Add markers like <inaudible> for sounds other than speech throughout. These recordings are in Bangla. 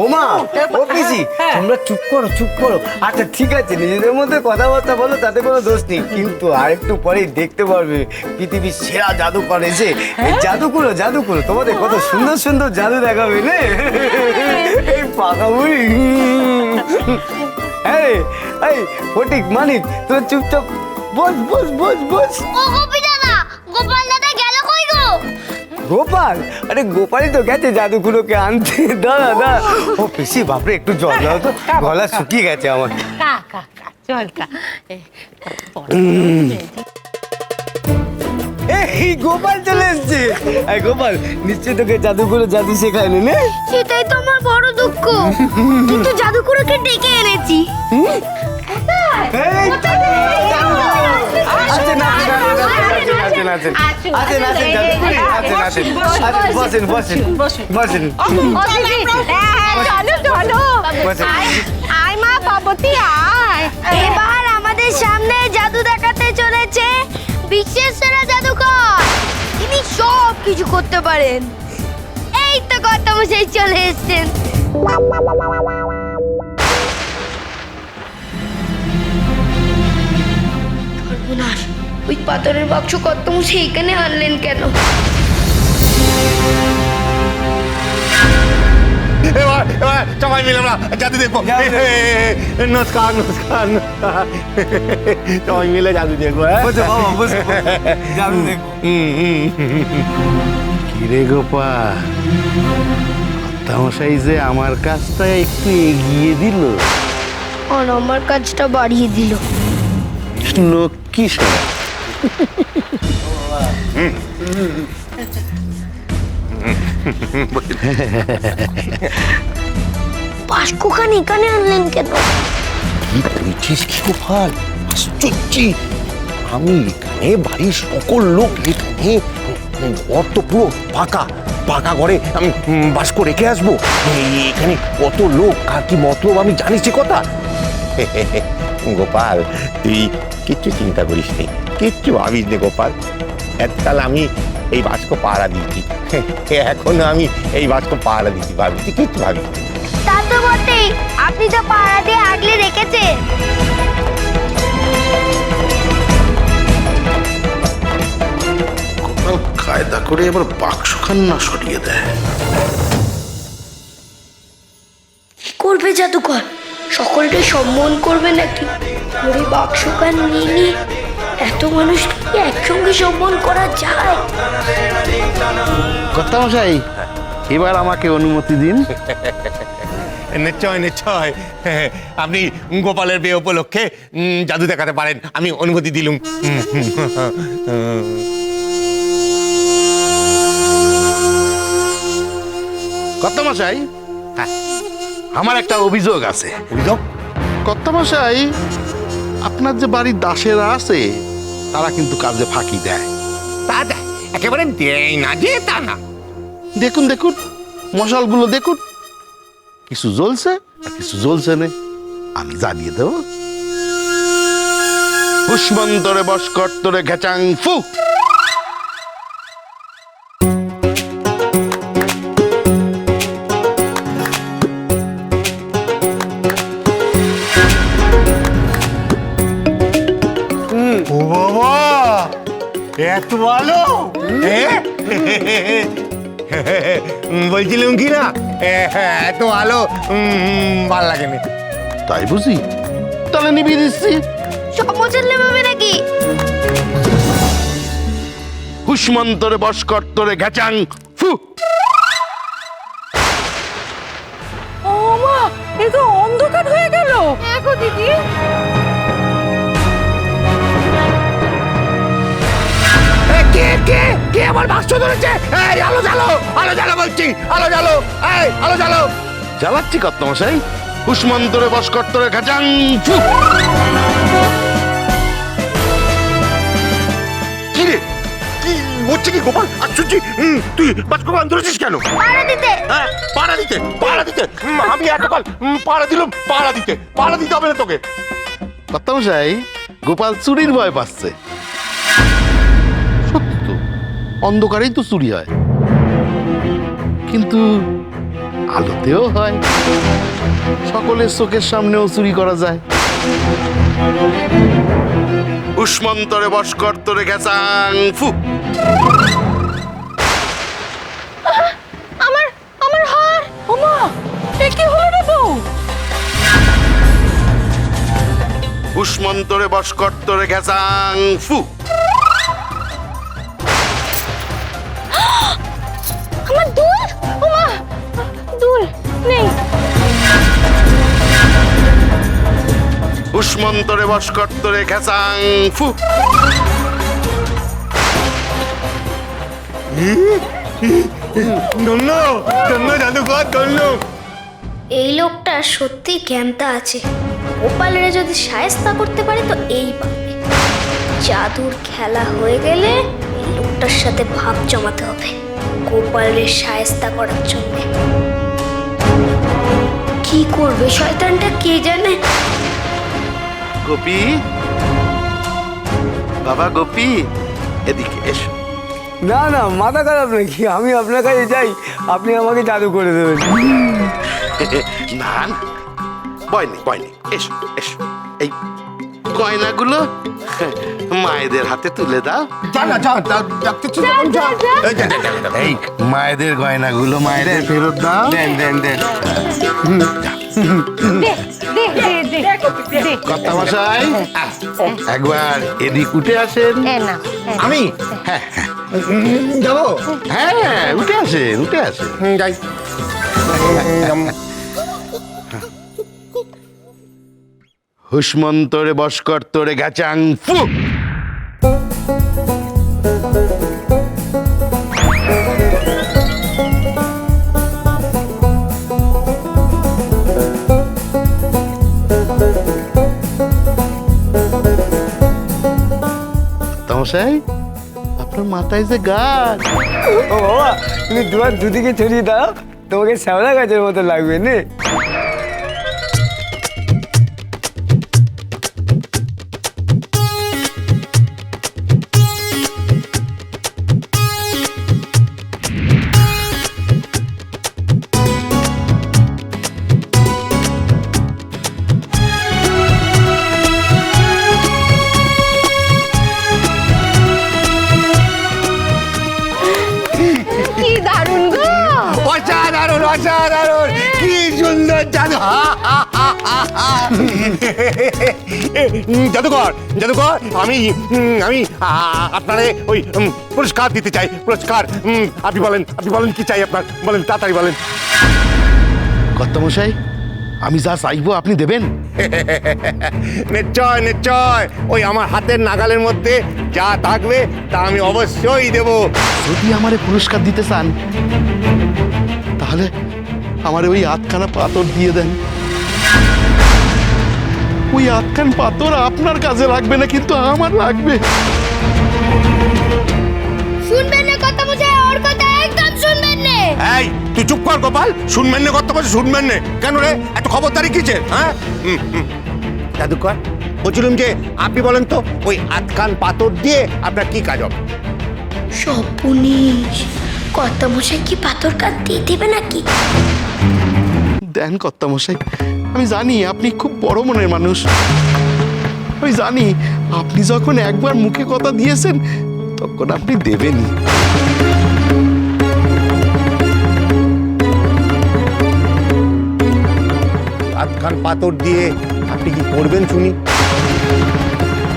ও মা ও পিসি তোমরা চুপ করো চুপ করো। আচ্ছা ঠিক আছে নিজেদের মধ্যে কথাবার্তা বলো তাতে কোনো দোষ নেই। কিন্তু আরেকটু পরেই দেখতে পারবে পৃথিবীর সেরা জাদুকর এসে। এই জাদু করো জাদু করো তোমাদের কত সুন্দর সুন্দর জাদু দেখাবে নে? এই পাকা বুড়ি। এই এই ফটিক মানিক তোর চুপচাপ বস বস বস বস। গোপাল? আরে গোপালই তো গেছে জাদুগুলোকে আনতে। দাঁড়া দাঁড়া ও পিসি বাপরে একটু জল দাও তো। গলা শুকিয়ে গেছে আমার। কা কা কা চল কা। এই গোপাল চলে এসছে। এই গোপাল নিশ্চয় তোকে জাদুগুলো জাদু শেখায়নি নে। সেটাই তো আমার বড় দুঃখ। <laughs> কিন্তু জাদুকরকে ডেকে এনেছি। বসেন, বসেন, বসেন। হ্যাঁ। আয় মা পার্বতী আয় এবার আমাদের সামনে জাদু দেখাতে চলেছে বিশ্বের সেরা জাদুকর তিনি সব কিছু করতে পারেন এই তো কর্তামশাই চলে এসেছেন সর্বনাশ। ওই পাথরের বাক্স কর্তামশাই এখানে আনলেন কেন? এবার এবার সবাই মিলে আমরা জাদু দেখব। নমস্কার নমস্কার। সবাই মিলে জাদু দেখব। জাদু। কিরে গোপাল মশাই যে আমার কাজটা একটু এগিয়ে দিল। আর আমার কাজটা বাড়িয়ে দিল। লক্ষ্মী সোনা বাস্কখান এখানে আনলেন কেন? কি বলছিস কি গোপাল? আশ্চর্য। আমি এখানে বাড়ির সকল লোক এখানে ঘর তো পুরো ফাঁকা ফাঁকা ঘরে আমি বাস করে রেখে আসব। এখানে কত লোক কার কি মতলব আমি জানিস কথা? <laughs> গোপাল তুই কিচ্ছু চিন্তা করিস নি কিচ্ছু ভাবিস নে গোপাল। এককাল আমি এই বাস্ক পাহারা দিয়েছি এখন আমি এই বাস্ক পাহারা দিচ্ছি ভাবি তুই কিচ্ছু ভাবিস নি। তা তো বটেই আপনি তো পাড়া দিয়ে আগলে রেখেছেন। গোপাল কায়দা করে এবার বাক্সখান না সরিয়ে দেয়। কি করবে জাদুকর? সকলকে সম্মান করবে নাকি? ওরে বাক্সখান নিয়ে নিয়ে এত মানুষ একসঙ্গে সম্মান করা যায়? কর্তামশাই এবার আমাকে অনুমতি দিন। <laughs> নিশ্চয় নিশ্চয়। <laughs> আপনি গোপালের বিয়ে উপলক্ষে জাদু দেখাতে পারেন। আমি অনুমতি দিলুম। হুম, হুম, হুম। কর্তামশাই হ্যাঁ, আমার একটা অভিযোগ আছে। অভিযোগ? কর্তামশাই আপনার যে বাড়ির দাসেরা আছে তারা কিন্তু কাজে ফাঁকি দেয়। তা দেয়? একেবারে দেয় না যে তা না। দেখুন দেখুন মশালগুলো দেখুন। কিছু জ্বলছে আর কিছু জ্বলছে না। আমি জ্বালিয়ে দেব। পুষ্মন্তরে বসকর্তরে ঘেচাং ফু। এত ভালো বলছিলাম কি না? এত ভালো উম, ভালো লাগে না তাই বুঝি? তাহলে নিবিয়ে দিচ্ছি। সব নাকি? হুষ্মন্তরে বসকর্তরে ঘেচাং ফু। ও মা এ তো অন্ধকার হয়ে গেল। দেখো দিদি। কে আমার বাক্স ধরেছে? এই আলো জ্বালো আলো জ্বালো বলছি আলো জ্বালো এই আলো জ্বালো। জ্বালাচ্ছি কর্তমশাই। হুষ্মন্তরে বসকর্তরে ঘেচাং ফু কি রে? কি হচ্ছে কি গোপাল? আশ্চর্য তুই বাক্স বান ধরেছিস কেন? পাড়া দিতে। হ্যাঁ পাড়া দিতে পাড়া দিতে। হুম, আমি এতকাল পাড়া দিলাম পাড়া দিতে পাড়া দিতে হবে না তোকে। কর্তমশাই গোপাল চুরির ভয় পাচ্ছে। অন্ধকারেই তো চুরি হয়। কিন্তু আলোতেও হয়। সকলের চোখের সামনেও চুরি করা যায়। উষ্মন্তরে বস্কর্তরে গেছাং ফু। আমার আমার হার ওমা এ কি হলো রে বউ? উষ্মন্তরে বস্কর্তরে গেছাং ফু। নেই। উষ্মন্তরে বস্কর্তরে গেছাং ফু। ধন্য ধন্য জাদুকর ধন্য। এই লোকটা সত্যি জ্ঞানতা আছে। গোপালেরা যদি সায়স্তা করতে পারে তো এই পারবে জাদুর খেলা হয়ে গেলে এই লোকটার সাথে ভাব জমাতে হবে। গোপালের সায়স্তা করার জন্য। কি করবে? শয়তানটা কে জানে? গোপী? বাবা গোপী? এদিকে এসো। না না মাথা খারাপ নাকি? আমি আপনার কাছে যাই আপনি আমাকে জাদু করে দেবেন। <laughs> না না। বয়নি বয়নি এসো এসো। এই গয়নাগুলো মায়েদের হাতে তুলে দাও এই মায়েদের গয়নাগুলো মায়েদের ফেরত দাও দেন দেন দেন কথা মশাই একবার এদিক উঠে আসেন আমি হ্যাঁ হ্যাঁ যাব হ্যাঁ উঠে আসেন উঠে আসেন যাই হুসমন্তরে বস্কর তোরে গেচাং, ফু! তামশাই আপনার মাথায় যে গাছ। ও বাবা, তুমি দুয়ার দুদিকে ছড়িয়ে দাও, তোমাকে শ্যাওলা গাছের মতো লাগবে নে। অসাধারণ কি সুন্দর জাদু। জাদুকর জাদুকর আমি আমি আপনারে ওই পুরস্কার দিতে চাই পুরস্কার। আপনি বলেন আপনি বলেন কি চাই আপনার? বলেন তাড়াতাড়ি বলেন। কর্তামশাই আমি যা চাইব আপনি দেবেন? নিশ্চয় নিশ্চয়। ওই আমার হাতের নাগালের মধ্যে যা থাকবে তা আমি অবশ্যই দেব। যদি আমারে পুরস্কার দিতে চান তাহলে আমার ওই আটখানা পাথর দিয়ে দেন। ওই আটখান পাথর আপনার কাজে লাগবে না কিন্তু আমার লাগবে। শুনবেন না কথা বুঝে ওর কথা একদম শুনবেন না। এই তুই চুপ কর গোপাল শুনবেন না কত বছর শুনবেন না। কেন রে এত খবরদারি কিছে হ্যাঁ? হুম, হুম। জাদুকর বলছিলাম যে আপনি বলেন তো ওই আটকান পাথর দিয়ে আপনার কি কাজ হবে? সপুনিশ কত মশাই কি পাথর কাট দিয়ে দেবে নাকি? দেন কর্তামশাই আমি জানি আপনি খুব বড় মনের মানুষ। আমি জানি আপনি যখন একবার মুখে কথা দিয়েছেন তখন আপনি দেবেনই। আটকান পাথর দিয়ে আপনি কি করবেন শুনি?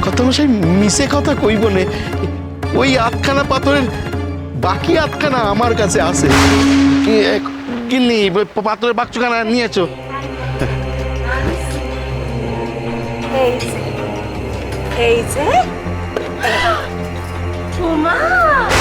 কর্তামশাই মিশে কথা কইব নে। ওই আটখানা পাথরের বাকি আটখানা আমার কাছে আছে। কি- এ, কিন্নি ওই পাথরের বাক্সখানা নিয়েছো? এই যে এই যে। <gasps>